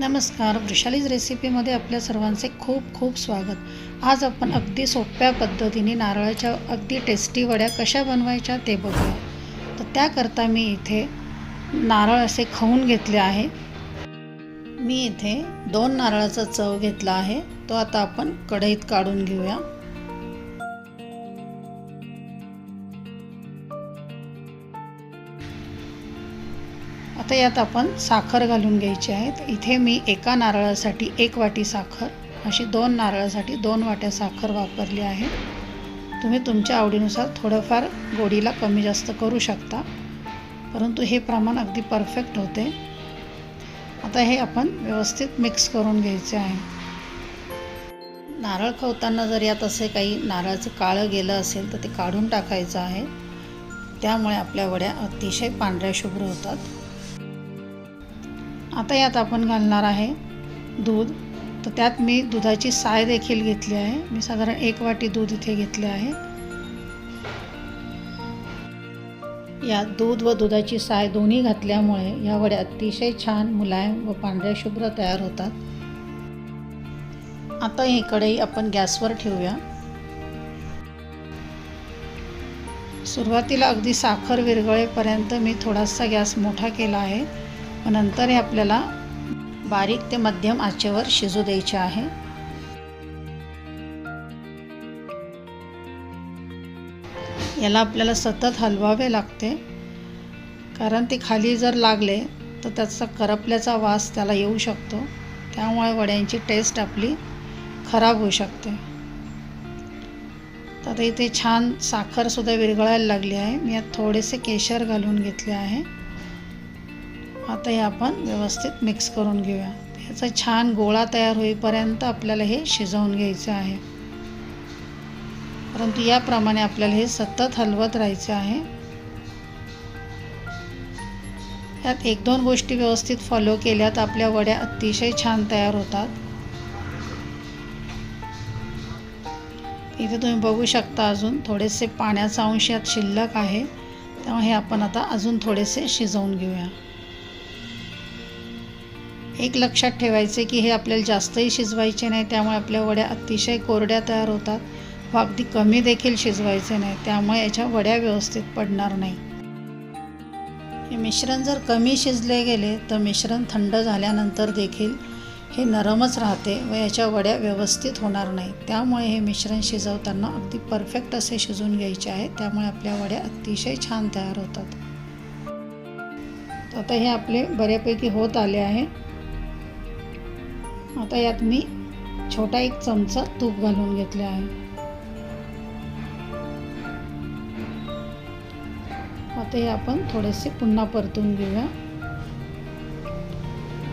नमस्कार. वृषालीज रेसिपीमध्ये आपल्या सर्वांचे खूप खूप स्वागत. आज आपण अगदी सोप्या पद्धतीने नारळाच्या अगदी टेस्टी वड्या कशा बनवायच्या ते बघूया. तर त्याकरता मी इथे नारळ असे खाऊन घेतले आहे. मी इथे दोन नारळाचा चव घेतला आहे. तो आता आपण कढईत काढून घेऊया. आता यात आपण साखर घालून घ्यायची आहे. तर इथे मी एका नारळासाठी एक वाटी साखर अशी दोन नारळासाठी दोन वाट्या साखर वापरली आहे. तुम्ही तुमच्या आवडीनुसार थोडंफार गोडीला कमी जास्त करू शकता परंतु हे प्रमाण अगदी परफेक्ट होते. आता हे आपण व्यवस्थित मिक्स करून घ्यायचे आहे. नारळ खवताना जर यात असे काही नारळाचं काळं गेलं असेल तर ते काढून टाकायचं आहे. त्यामुळे आपल्या वड्या अतिशय पांढऱ्या शुभ्र होतात. आता यात आपण घालणार आहे दूध. तर त्यात मी दुधाची साय देखील घेतली आहे. मी साधारण एक वाटी दूध इथे घेतले आहे. यात दूध व दुधाची साय दोन्ही घातल्यामुळे या वड्या अतिशय छान मुलायम व पांढऱ्या शुभ्र तयार होतात. आता ही कढई आपण गॅसवर ठेवूया. सुरुवातीला अगदी साखर विरघळेपर्यंत मी थोडासा गॅस मोठा केला आहे. नंतर हे आपल्याला बारीक ते मध्यम आचेवर शिजू द्यायचे आहे. याला आपल्याला सतत हलवावे लागते. कारण ते खाली जर लागले तर त्याचा करपल्याचा वास त्याला येऊ शकतो. त्यामुळे वड्यांची टेस्ट आपली खराब होऊ शकते. तर इथे छान साखरसुद्धा विरघळायला लागली आहे. मी यात थोडेसे केशर घालून घेतले आहे. आता हे आपण व्यवस्थित मिक्स करून घेऊया. याचा छान गोळा तयार होईपर्यंत आपल्याला हे शिजवून घ्यायचं आहे. परंतु याप्रमाणे आपल्याला हे सतत हलवत राहायचं आहे. यात एक दोन गोष्टी व्यवस्थित फॉलो केल्या तर आपल्या वड्या अतिशय छान तयार होतात. इथे तुम्ही बघू शकता अजून थोडेसे पाण्याचा अंश यात शिल्लक आहे. त्यामुळे हे आपण आता अजून थोडेसे शिजवून घेऊया. एक लक्षात ठेवायचे की हे आपल्याला जास्तही शिजवायचे नाही त्यामुळे आपल्या वड्या अतिशय कोरड्या तयार होतात. व अगदी कमी देखील शिजवायचे नाही त्यामुळे याच्या वड्या व्यवस्थित पडणार नाही. हे मिश्रण जर कमी शिजले गेले तर मिश्रण थंड झाल्यानंतर देखील हे नरमच राहते व याच्या वड्या व्यवस्थित होणार नाही. त्यामुळे हे मिश्रण शिजवताना अगदी परफेक्ट असे शिजून घ्यायचे आहे त्यामुळे आपल्या वड्या अतिशय छान तयार होतात. आता हे आपले बऱ्यापैकी होत आले आहे. आता यात मी छोटा एक चमचा तूप घालून घेतले आहे. आता हे आपण थोडेसे पुन्हा परतून घेऊया.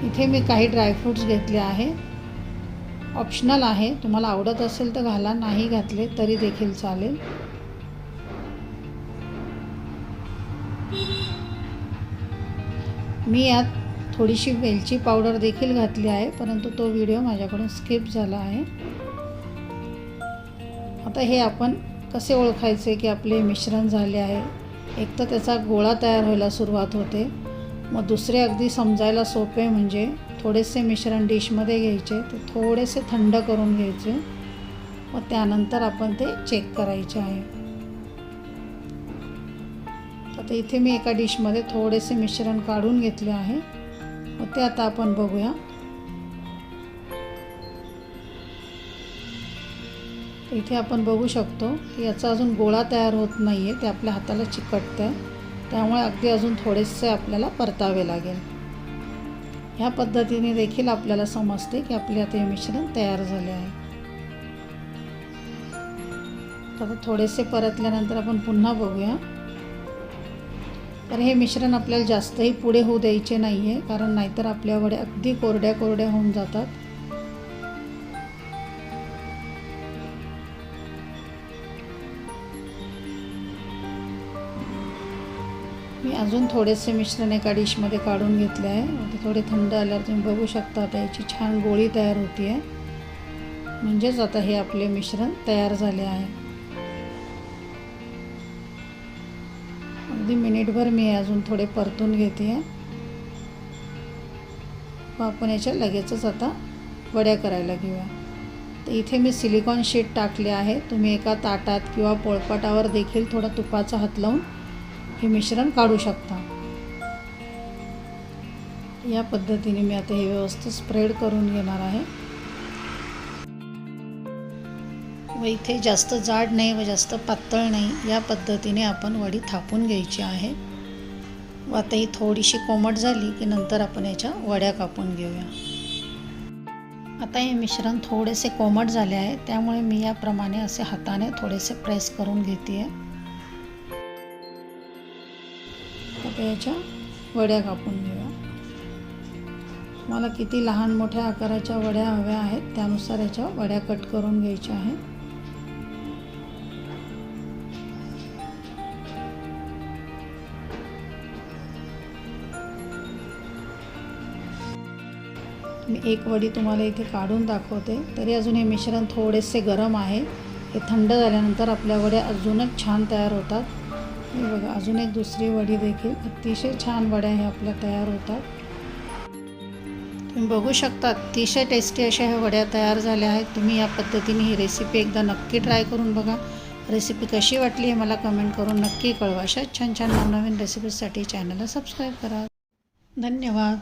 इथे मी काही ड्रायफ्रूट्स घेतले आहे. ऑप्शनल आहे. तुम्हाला आवडत असेल तर घाला नाही घातले तरी देखील चालेल. मी यात थोडीशी वेलची पावडर देखील घातली आहे परंतु तो व्हिडिओ माझ्याकडून स्किप झाला आहे. आता हे आपण कसे ओळखायचे की आपले मिश्रण झाले आहे? एक तर त्याचा गोळा तयार व्हायला सुरुवात होते. मग दुसरे अगदी समजायला सोपे म्हणजे थोडेसे मिश्रण डिशमध्ये घ्यायचे ते थोडेसे थंड करून घ्यायचे. व त्यानंतर आपण ते चेक करायचे आहे. आता इथे मी एका डिशमध्ये थोडेसे मिश्रण काढून घेतले आहे. मग ते आता आपण बघूया. इथे आपण बघू शकतो की याचा अजून गोळा तयार होत नाही आहे ते आपल्या हाताला चिकटतं त्यामुळे अगदी अजून थोडेसे आपल्याला परतावे लागेल. ह्या पद्धतीने देखील आपल्याला समजते की आपले आता हे मिश्रण तयार झाले आहे. आता थोडेसे परतल्यानंतर आपण पुन्हा बघूया. तर हे मिश्रण आपल्याला जास्तही पुढे होऊ द्यायचे नाही आहे कारण नाहीतर आपल्या वड्या अगदी कोरड्या कोरड्या होऊन जातात. मी अजून थोडेसे मिश्रण एका डिशमध्ये काढून घेतले आहे. आता थोडे थंड आल्यावर तुम्ही बघू शकता आता याची छान गोळी तयार होती आहे म्हणजेच आता हे आपले मिश्रण तयार झाले आहे. अगदी मिनिटभर मी अजून थोडे परतून घेते. आहे व आपण याच्या लगेचच आता वड्या करायला घेऊया. तर इथे मी सिलिकॉन शीट टाकले आहे. तुम्ही एका ताटात किंवा पोळपाटावर देखील थोडा तुपाचा हात लावून हे मिश्रण काढू शकता. या पद्धतीने मी आता हे व्यवस्थित स्प्रेड करून घेणार आहे. व इथे जास्त जाड नाही व जास्त पातळ नाही या पद्धतीने आपण वडी थापून घ्यायची आहे. व आता ही थोडीशी कोमट झाली की नंतर आपण याच्या वड्या कापून घेऊया. आता हे मिश्रण थोडेसे कोमट झाले आहे त्यामुळे मी याप्रमाणे असे हाताने थोडेसे प्रेस करून घेते आहे आता याच्या वड्या कापून घेऊया. मला किती लहान मोठ्या आकाराच्या वड्या हव्या आहेत त्यानुसार याच्या वड्या कट करून घ्यायच्या आहेत. मी एक वडी तुम्हाला इथे काढून दाखवते. तरी अजून हे मिश्रण थोडेसे गरम आहे. हे थंड झाल्यानंतर आपल्या वड्या अजूनच छान तयार होतात. हे बघा अजून एक दुसरी वडी देखील. अतिशय छान वड्या हे आपल्या तयार होतात. तुम्ही बघू शकता अतिशय टेस्टी अशा ह्या वड्या तयार झाल्या आहेत. तुम्ही या पद्धतीने ही रेसिपी एकदा नक्की ट्राय करून बघा. रेसिपी कशी वाटली हे मला कमेंट करून नक्की कळवा. अशा छान छान नवनवीन रेसिपीजसाठी चॅनलला सबस्क्राईब करा. धन्यवाद.